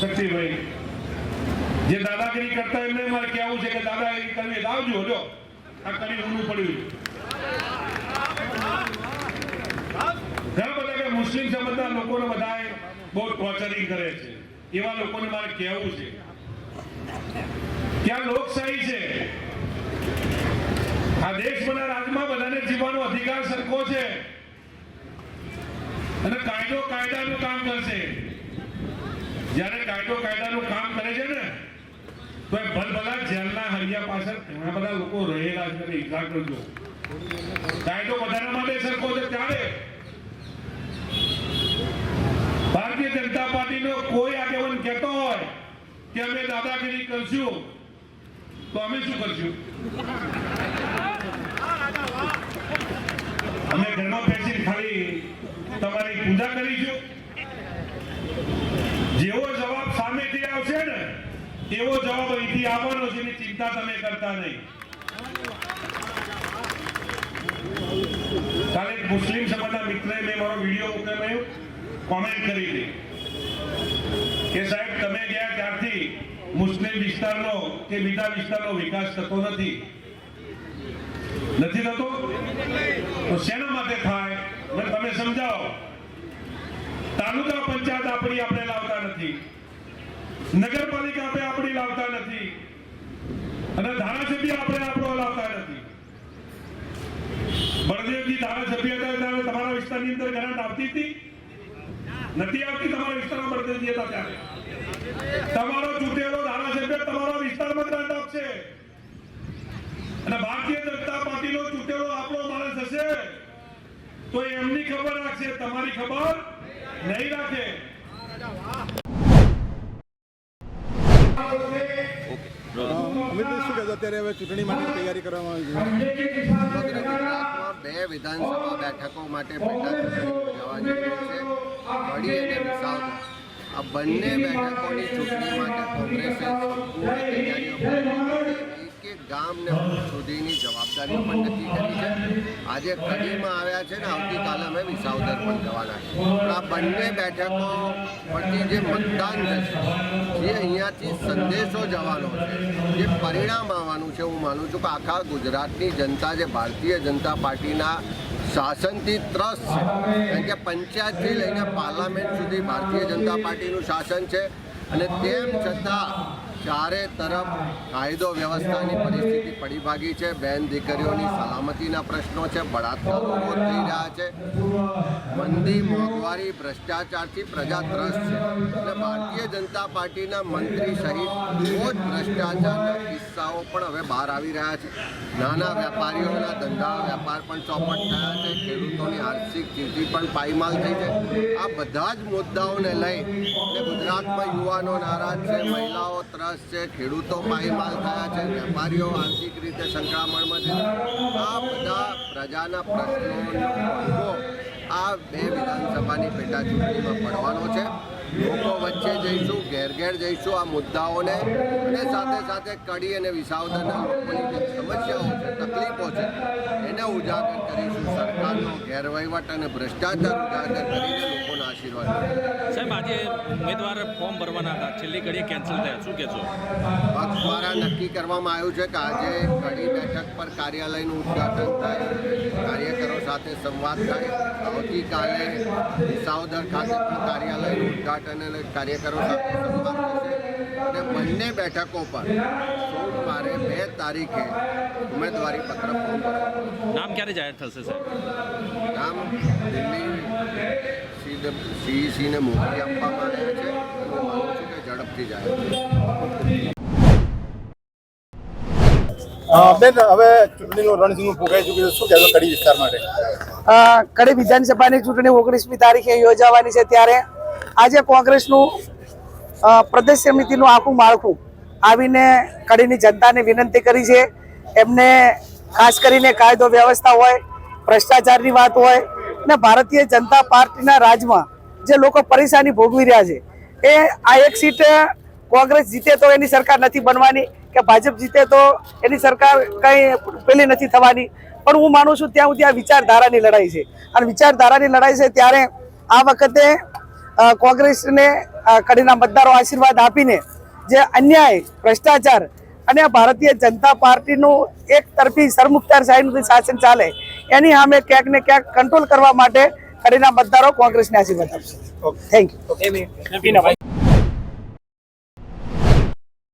શક્તિભાઈ જે દાદાગીરી કરતા એમને મારે કહેવું છે કે દાદાગીરી કરવી લાવજો જો આ કરી ઊંડું પડ્યું. ઘણા બધા કે મુસ્લિમ સમાજના લોકોને બધા બહુ ટોર્ચરિંગ કરે છે. એવા લોકોને મારે કહેવું છે. ત્યાં લોકશાહી છે. આ દેશ બના રાજમાં બધાને જીવવાનો અધિકાર સરખો છે. અને કાયદો કાયદાનું કામ કરશે. જ્યારે કાયદો કાયદાનું કામ કરે છે ને, તો એ ભલભલા જેલના હરિયા પાછળ ઘણા બધા લોકો રહેલા છે હિસાબ કરજો કાયદો વધારા માટે સરખો છે ત્યારે. ભારતીય જનતા પાર્ટીનો કોઈ આગેવાન કહેતો હોય કે અમે દાદાગીરી કરશું, તો અમે શું કરશું? અમે ઘરમાં બેસીને ખાલી તમારી પૂજા કરીશું. જેવો જવાબ સામેથી આવશે ને, એવો જવાબ અહીંથી આવવાનો છે, એની ચિંતા તમે કરતા નહીં. કાલે મુસ્લિમ સમાજના મિત્રએ મેં મારો વીડિયો મોકલ્યો કોમેન્ટ કરી હતી કે સાહેબ, તમે ગયા ત્યારથી મુસ્લિમ વિસ્તારનો, કે બીજા વિસ્તારનો વિકાસ થતો નથી. નથી થતો? તો શેના માટે થાય? તમે સમજાવો. તાલુકા પંચાયત આપણી આપણે લાવતા નથી. નગરપાલિકા આપણે આપણી લાવતા નથી. અને ધારાસભ્ય આપણે આપણો લાવતા નથી. બળદેવજી ધારાસભ્ય હતા તમારા વિસ્તારની અંદર ગ્રાન્ટ આવતી હતી. નથી આવતી તમારા વિસ્તારમાં બળદેવજી હતા ત્યારે. તમારો ચૂંટેલો ધારાસભ્ય તમારા વિસ્તારમાં ગ્રાન્ટ આપશે. અને ભારતીય જનતા પાર્ટીનો ચૂંટેલો આપણો માણસ હશે, તો એમની ખબર રાખશે. તમારી ખબર નહીં રાખે. અત્યારે હવે ચૂંટણી માટે તૈયારી કરવામાં આવી છે? બે વિધાનસભા બેઠકો માટે પેટા ચૂંટણી યોજાવા છે. આ બંને બેઠકોની ચૂંટણી માટે કોંગ્રેસે છે. એક એક ગામ ને બૂથ સુધીની જવાબદારીઓ પણ નક્કી કરી છે. આજે કડીમાં આવ્યા છે ને, આવતીકાલે અમે વિસાવદર પણ જવાના છે આ બંને બેઠકો પરથી જે મતદાન થશે, જે અહીંયાથી સંદેશો જવાનો છે, જે પરિણામ આવવાનું છે, હું માનું છું કે આખા ગુજરાતની જનતા, જે ભારતીય જનતા પાર્ટીના શાસનથી ત્રસ્ત છે. કારણ કે પંચાયતથી લઈને પાર્લામેન્ટ સુધી ભારતીય જનતા પાર્ટીનું શાસન છે. અને તેમ છતાં ચારે તરફ કાયદો વ્યવસ્થાની પરિસ્થિતિ પડી ભાગી છે. બેન દીકરીઓની સલામતીના પ્રશ્નો છે, બળાત્કારો થઈ રહ્યા છે. મંદી મોંઘવારી, ભ્રષ્ટાચારથી પ્રજા ત્રસ્ત છે. અને ભારતીય જનતા પાર્ટીના મંત્રી સહિત બહુ જ ભ્રષ્ટાચારના કિસ્સાઓ પણ હવે બહાર આવી રહ્યા છે. નાના વેપારીઓના ધંધા, વેપાર પણ ચોપટ થયા છે. ખેડૂતોની આર્થિક સ્થિતિ પણ પાયમાલ થઈ છે. આ બધા જ મુદ્દાઓને લઈ અને ગુજરાતમાં યુવાનો નારાજ છે, મહિલાઓ ત્રસ્ત છે, ખેડૂતો પાયમાલ થયા છે, વેપારીઓ આર્થિક રીતે સંક્રમણમાં છે. આ બધા પ્રજાના પ્રશ્નોનો આ બે વિધાનસભાની પેટા ચૂંટણીમાં પડવાનો છે. લોકો વચ્ચે જઈશું ઘેર ઘેર જઈશું આ મુદ્દાઓને. અને સાથે સાથે કડી અને વિસાવદરના લોકોની જે સમસ્યાઓ છે તકલીફો છે એને ઉજાગર કરીશું. સરકારનો ગેરવહીવટ અને ભ્રષ્ટાચાર ઉજાગર કરીને લોકોના આશીર્વાદ સાહેબ આજે ઉમેદવાર ફોર્મ ભરવાના હતા. છેલ્લી ઘડીએ કેન્સલ થયા. શું કહેશો? નક્કી કરવામાં આવ્યું છે કે આજે કડી બેઠક પર કાર્યાલયનું ઉદ્ઘાટન થાય કાર્યકરો સાથે સંવાદ થાય. આવતીકાલે વિસાવદર ખાતે પણ કાર્યાલયનું ઉદ્ઘાટન અને કાર્યકરો સાથે સંવાદ થશે. અને બંને બેઠકો પર સોમવારે બે તારીખે ઉમેદવારી પત્ર ફોર્મ નામ ક્યારે જાહેર થશે સાહેબ? નામ દિલ્હી સીઈસીને મોકલી આપવામાં આવ્યા છે. ઝડપથી. અ, બેન, હવે ચૂંટણીનું રણસીંગનું ફૂંકાઈ ચૂક્યું શું કહેશો કડી વિસ્તાર માટે? કડી વિધાનસભાની ચૂંટણી ઓગણીસમી તારીખે યોજાવાની છે ત્યારે આજે કોંગ્રેસનું પ્રદેશ સમિતિનું આખું માળખું આવીને કડીની જનતાને વિનંતી કરી છે. એમને ખાસ કરીને કાયદો વ્યવસ્થા હોય, ભ્રષ્ટાચારની વાત હોય ને ભારતીય જનતા પાર્ટીના રાજમાં જે લોકો પરેશાની ભોગવી રહ્યા છે, એ આ એક સીટ કોંગ્રેસ જીતે તો એની સરકાર નથી બનવાની. કે ભાજપ જીતે તો એની સરકાર કઈ પેલી નથી થવાની. પણ હું માનું છું ત્યાં સુધી આ વિચારધારાની લડાઈ છે. અને વિચારધારાની લડાઈ છે ત્યારે આ વખતે કોંગ્રેસને કડીના મતદારો આશીર્વાદ આપીને જે અન્યાય ભ્રષ્ટાચાર અને ભારતીય જનતા પાર્ટીનું એક તરફી સરમુખત્યાર શાસન ચાલે એની સામે ક્યાંક ને ક્યાંક કંટ્રોલ કરવા માટે કડીના મતદારો કોંગ્રેસને આશીર્વાદ આપશે. થેન્ક યુ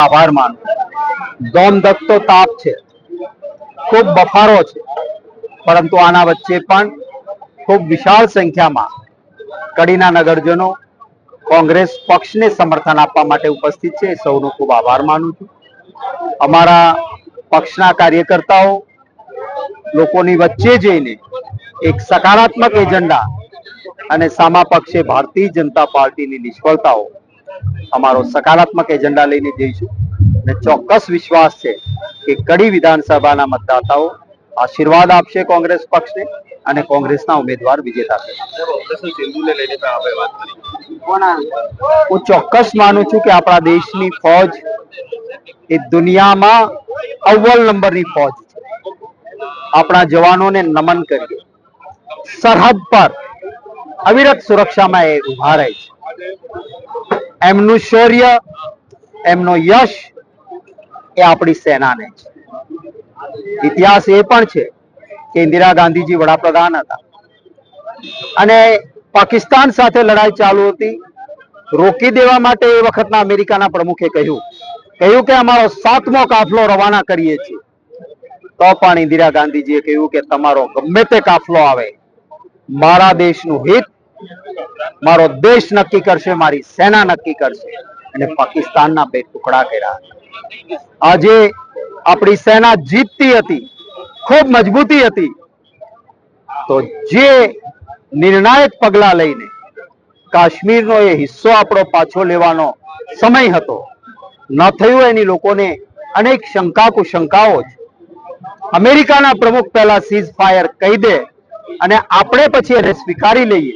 આભાર માનું. દત્તો તાપ છે. ખૂબ બફારો છે. પરંતુ આના વચ્ચે પણ ખૂબ વિશાળ સંખ્યામાં કડીના નગરજનો કોંગ્રેસ પક્ષને સમર્થન આપવા માટે ઉપસ્થિત છે. સૌનો ખૂબ આભાર માનું છું. અમારા પક્ષના કાર્યકર્તાઓ લોકોની વચ્ચે જઈને એક સકારાત્મક એજન્ડા અને સામા પક્ષે ભારતીય જનતા પાર્ટીની નિષ્ફળતાઓ અમારો સકારાત્મક એજન્ડા લઈને જઈશું. અને ચોક્કસ વિશ્વાસ છે કે કડી વિધાનસભાના મતદાતાઓ આશીર્વાદ આપશે કોંગ્રેસ પક્ષને અને કોંગ્રેસના ઉમેદવાર વિજેતા હું ચોક્કસ માનું છું કે આપણા દેશની ફોજ એ દુનિયામાં અવ્વલ નંબરની ફોજ છે. આપણા જવાનોને નમન કરીએ. સરહદ પર અવિરત સુરક્ષામાં એ ઊભા રહે છે. એમનું શૌર્ય, એમનો યશ એ આપણી સેનાને છે. ઇતિહાસ એ પણ છે કે ઇન્દિરા ગાંધીજી વડાપ્રધાન હતા. અને પાકિસ્તાન સાથે લડાઈ ચાલુ હતી. રોકી દેવા માટે એ વખતના અમેરિકાના પ્રમુખે કહ્યું કહ્યું કે અમારો સાતમો કાફલો રવાના કરીએ છીએ. તો પણ ઇન્દિરા ગાંધીજીએ કહ્યું કે તમારો ગમે તે કાફલો આવે, મારા દેશનું હિત, મારો દેશ નક્કી કરશે, મારી સેના નક્કી કરશે. અને પાકિસ્તાનના બે ટુકડા કર્યા આજે આપણી સેના જીતતી હતી, ખૂબ મજબૂતી હતી, તો જે નિર્ણાયક પગલા લઈને કાશ્મીરનો એ હિસ્સો આપણો પાછો લેવાનો સમય હતો, ન થયું એની લોકોને અનેક શંકા કુશંકાઓ છે અમેરિકાના પ્રમુખ પહેલા સીઝ ફાયર કહી દે અને આપણે પછી એને સ્વીકારી લઈએ.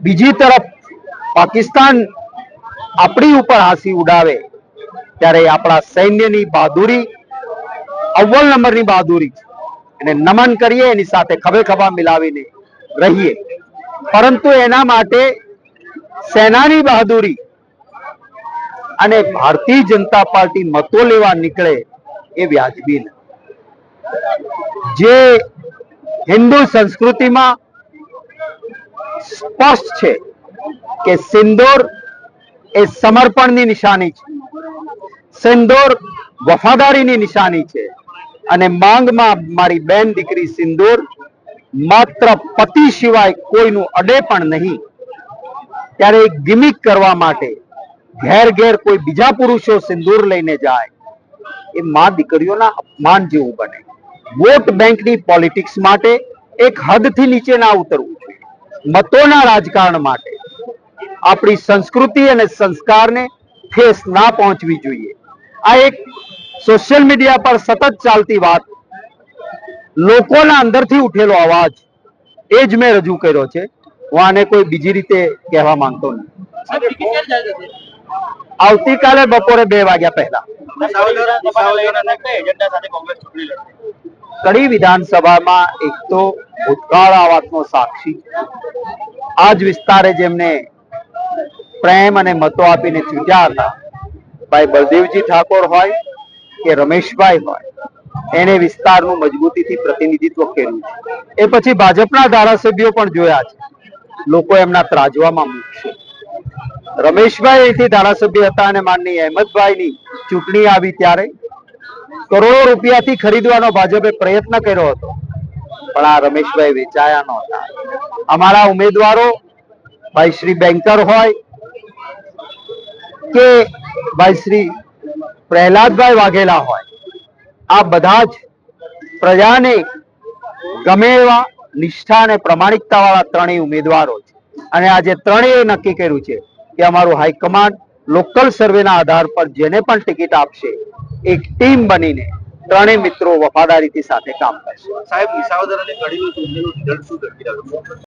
બીજી તરફ પાકિસ્તાન આપણી ઉપર હાંસી ઉડાવે ત્યારે આપણા સૈન્યની બહાદુરી, અવ્વલ નંબરની બહાદુરી એને નમન કરીએ, એની સાથે ખભે ખભા મિલાવીને રહીએ. પરંતુ એના માટે સેનાની બહાદુરી અને ભારતીય જનતા પાર્ટી મતો લેવા નીકળે એ વ્યાજબી જે હિન્દુ સંસ્કૃતિમાં સ્પષ્ટ છે કે સિંદૂર એ સમર્પણની નિશાની છે. સિંદૂર વફાદારીની નિશાની છે. અને માંગમાં મારી બેન દીકરી સિંદોર માત્ર પતિ સિવાય કોઈનું અડે પણ નહીં. ત્યારે ગિમિક કરવા માટે ઘેર ઘેર કોઈ બીજા પુરુષો સિંદૂર લઈને જાય, એ મા દીકરીઓના અપમાન જેવું બને. વોટ બેંકની પોલિટિક્સ માટે એક હદથી નીચે ના ઉતરવું જોઈએ મતોના રાજકારણ માટે આપણી સંસ્કૃતિ અને સંસ્કારને ઠેસ ના પહોંચવી જોઈએ. આ એક સોશિયલ મીડિયા પર સતત ચાલતી વાત. લોકોના અંદરથી ઉઠેલો અવાજ. એ જ મેં રજૂ કર્યો છે. હું આને કોઈ બીજી રીતે કહેવા માંગતો નથી. આવતીકાલે બપોરે બે વાગ્યા પહેલા. કડી વિધાનસભામાં એક તો ભૂતકાળ આ વાતનો સાક્ષી. આ જ વિસ્તારે જેમને પ્રેમ અને મતો આપીને ચૂંટ્યા હતા ભાઈ બળદેવજી ઠાકોર હોય કે રમેશભાઈ હોય એને વિસ્તારનું મજબૂતીથી પ્રતિનિધિત્વ કર્યું છે. એ પછી ભાજપના ધારાસભ્યો પણ જોયા છે. લોકો એમના ત્રાજવામાં મૂકશે. રમેશભાઈ અહીંથી ધારાસભ્ય હતા અને માનની અહેમદભાઈની ચૂંટણી આવી ત્યારે કરોડો રૂપિયાથી ખરીદવાનો ભાજપે પ્રયત્ન કર્યો હતો, પણ આ રમેશભાઈ વેચાયા નહોતા અમારા ઉમેદવારો, ભાઈ શ્રી બેંકર હોય કે ભાઈ શ્રી પ્રહલાદભાઈ વાઘેલા હોય. આ બધા જ પ્રજાને ગમે એવા નિષ્ઠા અને પ્રમાણિકતા વાળા ત્રણેય ઉમેદવારો છે. અને આજે ત્રણેય નક્કી કર્યું છે કે અમારું હાઈકમાન્ડ લોકલ સર્વેના આધાર પર જેને પણ ટિકિટ આપશે, એક ટીમ બનીને ત્રણેય મિત્રો વફાદારીથી સાથે કામ કરશે. સાહેબ વિસાવદર અને કડીનું રિઝલ્ટ શું